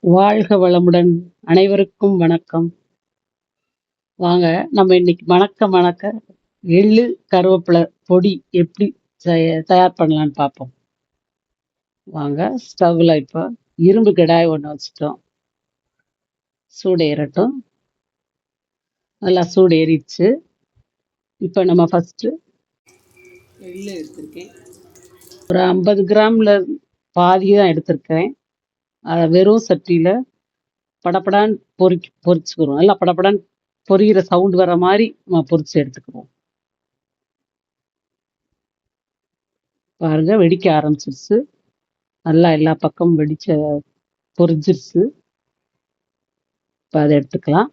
வாழ்க வளமுடன் அனைவருக்கும் வணக்கம். வாங்க நம்ம இன்னைக்கு மணக்க மணக்க எள்ளு கருவேப்பிலை பொடி எப்படி தய- தயார் பண்ணலான்னு பார்ப்போம். வாங்க ஸ்டவ்ல இப்போ இரும்பு கடாய் ஒன்று வச்சுட்டோம். சூடு ஏறட்டும். நல்லா சூடு ஏறிடுச்சு. இப்போ நம்ம ஃபஸ்ட்டு எள்ளு எடுத்திருக்கேன். ஒரு ஐம்பது கிராமில் பாதி தான் எடுத்திருக்கேன். வெறும் சட்டியில் படப்படான்னு பொறி பொறிச்சுக்கிறோம் நல்லா படப்படான்னு பொரியிற சவுண்ட் வர மாதிரி நம்ம பொரிச்சு எடுத்துக்குவோம் பாருங்க வெடிக்க ஆரம்பிச்சிருச்சு. நல்லா எல்லா பக்கமும் வெடிச்ச பொறிஞ்சிருச்சு. இப்போ அதை எடுத்துக்கலாம்.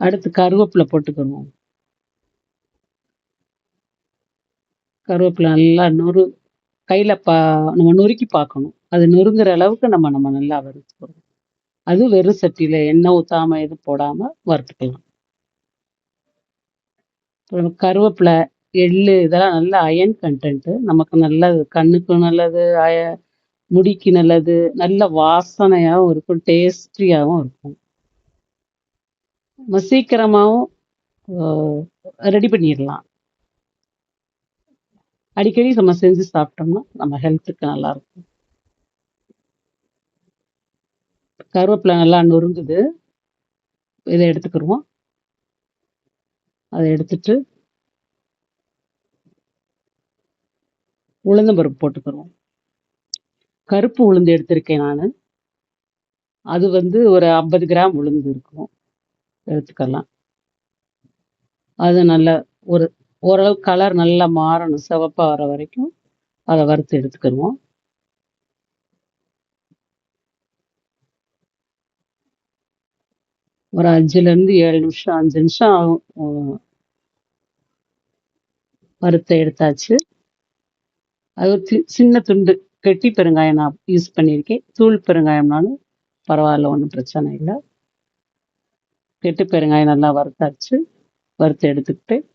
அடுத்து கருவேப்பிலை போட்டுக்கணும் கருவேப்பிலை நல்லா நொறு கையில் பா நம்ம நொறுக்கி பார்க்கணும். அது நொறுங்குற அளவுக்கு நம்ம நம்ம நல்லா வறுத்துக்கணும் அது வெறும் சட்டியில் எண்ணெய் ஊற்றாம எதுவும் போடாமல் வறுத்துக்கலாம். அப்புறம் கருவேப்பிலை எள்ளு இதெல்லாம் நல்ல அயன் கண்டென்ட்டு நமக்கு நல்லது கண்ணுக்கும் நல்லது அய முடிக்கு நல்லது நல்ல வாசனையாகவும் இருக்கும் டேஸ்டியாகவும் இருக்கும். நம்ம சீக்கிரமாகவும் ரெடி பண்ணிடலாம். அடிக்கடி நம்ம செஞ்சு சாப்பிட்டோம்னா நம்ம ஹெல்த்துக்கு நல்லா இருக்கும் கருவேப்பிலை நல்லா நொறுங்குது. இதை எடுத்துக்கிடுவோம். அதை எடுத்துட்டு உளுந்தம்பருப்பு போட்டுக்கிறோம் கருப்பு உளுந்து எடுத்திருக்கேன் நான். அது வந்து ஒரு ஐம்பது கிராம் உளுந்து இருக்கும். எடுத்துக்கலாம். அது நல்ல ஒரு ஓரளவு கலர் நல்லா மாறணும். சிவப்பாக வர வரைக்கும் அதை வறுத்து எடுத்துக்கிடுவோம். ஒரு அஞ்சுலேருந்து ஏழு நிமிஷம் அஞ்சு நிமிஷம் ஆகும். வறுத்த வறுத்து எடுத்தாச்சு. அது ஒரு சி- சின்ன துண்டு. கெட்டி பெருங்காயம் நான் யூஸ் பண்ணியிருக்கேன். தூள் பெருங்காயம்னாலும் பரவாயில்ல ஒன்றும் பிரச்சனை இல்லை. கெட்டி பெருங்காயம் நல்லா வறுத்தாச்சு. வறுத்து எடுத்துக்கிட்டு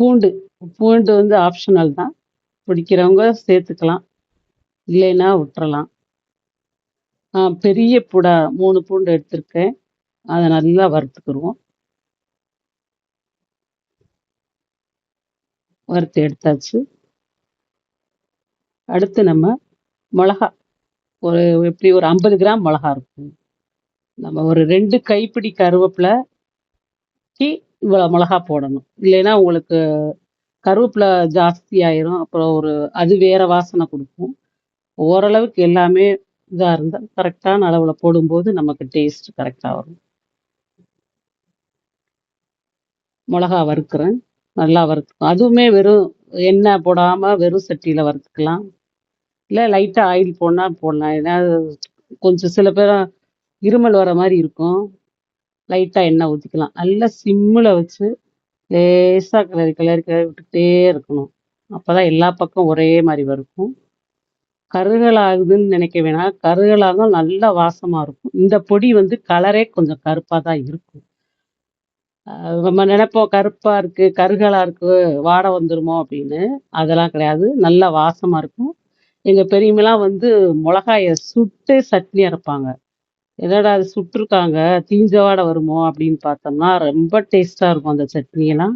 பூண்டு பூண்டு வந்து ஆப்ஷனல் தான். பிடிக்கிறவங்க சேர்த்துக்கலாம். இல்லைன்னா விட்டுறலாம். பெரிய பூடா மூணு பூண்டு எடுத்திருக்கேன். அதை நல்லா வறுத்துக்கிடுவோம் வறுத்து எடுத்தாச்சு. அடுத்து நம்ம மிளகா. ஒரு எப்படி ஒரு ஐம்பது கிராம் மிளகா இருக்கும். நம்ம ஒரு ரெண்டு கைப்பிடி கருவேப்பிலைக்கு இவ்வளோ மிளகா போடணும். இல்லைன்னா உங்களுக்கு கருவேப்பிலை ஜாஸ்தி ஆயிரும். அப்புறம் ஒரு அது வேற வாசனை கொடுக்கும். ஓரளவுக்கு எல்லாமே இதாக இருந்தால் கரெக்டான அளவில் போடும்போது நமக்கு டேஸ்ட் கரெக்டாக வரும். மிளகா வறுக்கிறேன். நல்லா வறுத்துக்கும் அதுவுமே வெறும் எண்ணெய் போடாமல் வெறும் சட்டியில் வறுத்துக்கலாம். இல்லை லைட்டாக ஆயில் போடனா போடலாம். ஏன்னா கொஞ்சம் சில பேர் இருமல் வர மாதிரி இருக்கும். லைட்டாக எண்ணெய் ஊற்றிக்கலாம் நல்லா சிம்மில் வச்சு லேசாக கிளறி கிளறி கிளறி விட்டுக்கிட்டே இருக்கணும். அப்போ தான் எல்லா பக்கம் ஒரே மாதிரி வரும் கருகலாகுதுன்னு நினைக்க வேணாம். கருகலாக நல்லா வாசமாக இருக்கும். இந்த பொடி வந்து கலரே கொஞ்சம் கருப்பாக தான் இருக்கும். நம்ம நினைப்போம் கருப்பாக இருக்குது கருகலாக இருக்குது வாடை வந்துருமோ அப்படின்னு. அதெல்லாம் கிடையாது. நல்லா வாசமாக இருக்கும். எங்கள் பெரியமெல்லாம் வந்து மிளகாய சுட்டு சட்னி அரைப்பாங்க. என்னடா அது சுட்டிருக்காங்க? தீஞ்ச வாடை வருமோ? அப்படின்னு பார்த்தோம்னா ரொம்ப டேஸ்ட்டாக இருக்கும் அந்த சட்னியெல்லாம்.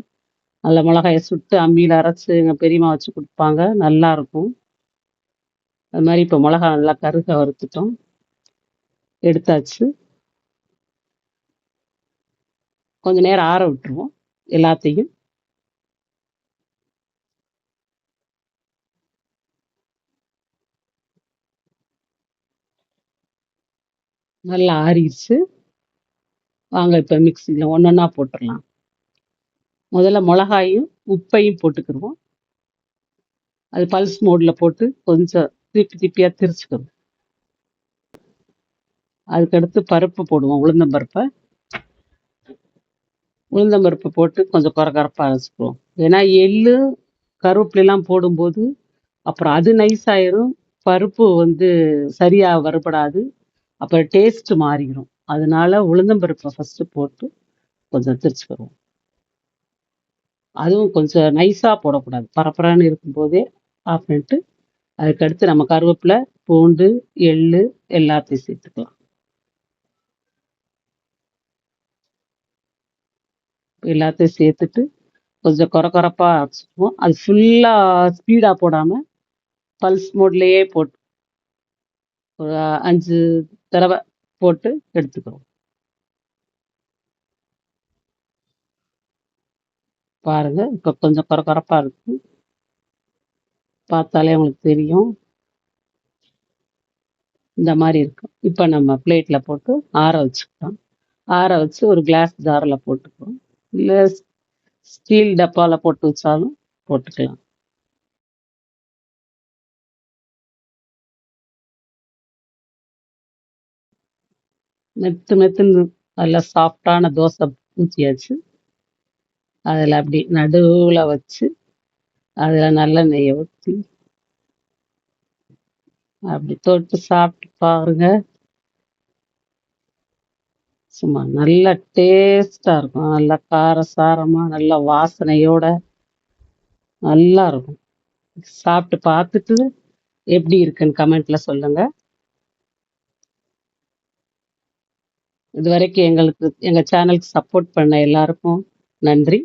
நல்ல மிளகாயை சுட்டு அம்மியில் அரைச்சி எங்கள் பெரியம்மா வச்சு கொடுப்பாங்க. நல்லாயிருக்கும் அது மாதிரி இப்போ மிளகா நல்லா கருக வறுத்துட்டோம். எடுத்தாச்சு. கொஞ்ச நேரம் ஆற விட்டுருவோம். எல்லாத்தையும். நல்லா ஆறிடுச்சு வாங்க இப்போ மிக்சியில் ஒன்றா போட்டுடலாம் முதல்ல மிளகாயும் உப்பையும் போட்டுக்கிடுவோம் அது பல்ஸ் மோடில் போட்டு கொஞ்சம் திருப்பி திருப்பியாக திரிச்சுக்கணும். அதுக்கடுத்து பருப்பு போடுவோம் உளுந்தம்பருப்பை உளுந்தம்பருப்பு போட்டு கொஞ்சம் குறக்கறப்பாக அரைச்சிக்குவோம். ஏன்னா எள்ளு கருவேப்பிலாம் போடும்போது அப்புறம் அது நைஸ் ஆயிரும். பருப்பு வந்து சரியாக வரப்படாது அப்புறம் டேஸ்ட் மாறிடும் அதனால உளுந்தம்பருப்பை ஃபஸ்ட்டு போட்டு கொஞ்சம் திரிச்சு வருவோம் அதுவும் கொஞ்சம் நைஸாக போடக்கூடாது. பரப்பரான்னு இருக்கும்போதே ஆஃப் பண்ணிட்டு அதுக்கடுத்து நம்ம கருவேப்பிலை பூண்டு எள்ளு எல்லாத்தையும் சேர்த்துக்கலாம். எல்லாத்தையும் சேர்த்துட்டு கொஞ்சம் கொர கொரப்பா அரைச்சிக்குவோம். அது ஃபுல்லாக ஸ்பீடாக போடாமல் பல்ஸ் மோட்லேயே போட்டு ஒரு அஞ்சு தடவை போட்டு எடுத்துக்கிறோம். பாருங்க இப்போ கொஞ்சம் கொர இருக்கு. பார்த்தாலே உங்களுக்கு தெரியும். இந்த மாதிரி இருக்கும் இப்போ நம்ம பிளேட்டில் போட்டு ஆற வச்சுக்கிட்டோம் ஆற வச்சு ஒரு கிளாஸ் ஜாரில் போட்டுக்குவோம் இல்லை ஸ்டீல் டப்பாவில் போட்டு வச்சாலும் போட்டுக்கலாம். மெத்து மெத்துன்னு நல்லா சாஃப்டான தோசை ஊற்றியாச்சு அதில் அப்படி நடுவில் வச்சு அதில் நல்லெண்ணெயை ஊற்றி அப்படி தொட்டு சாப்பிட்டு பாருங்க. சும்மா நல்ல டேஸ்டாக இருக்கும். நல்லா காரசாரமாக நல்ல வாசனையோட நல்லா இருக்கும். சாப்பிட்டு பார்த்துட்டு எப்படி இருக்குன்னு கமெண்ட்ல சொல்லுங்கள் இது வரைக்கும் எங்களுக்கு எங்கள் சேனலுக்கு சப்போர்ட் பண்ண எல்லாருக்கும் நன்றி.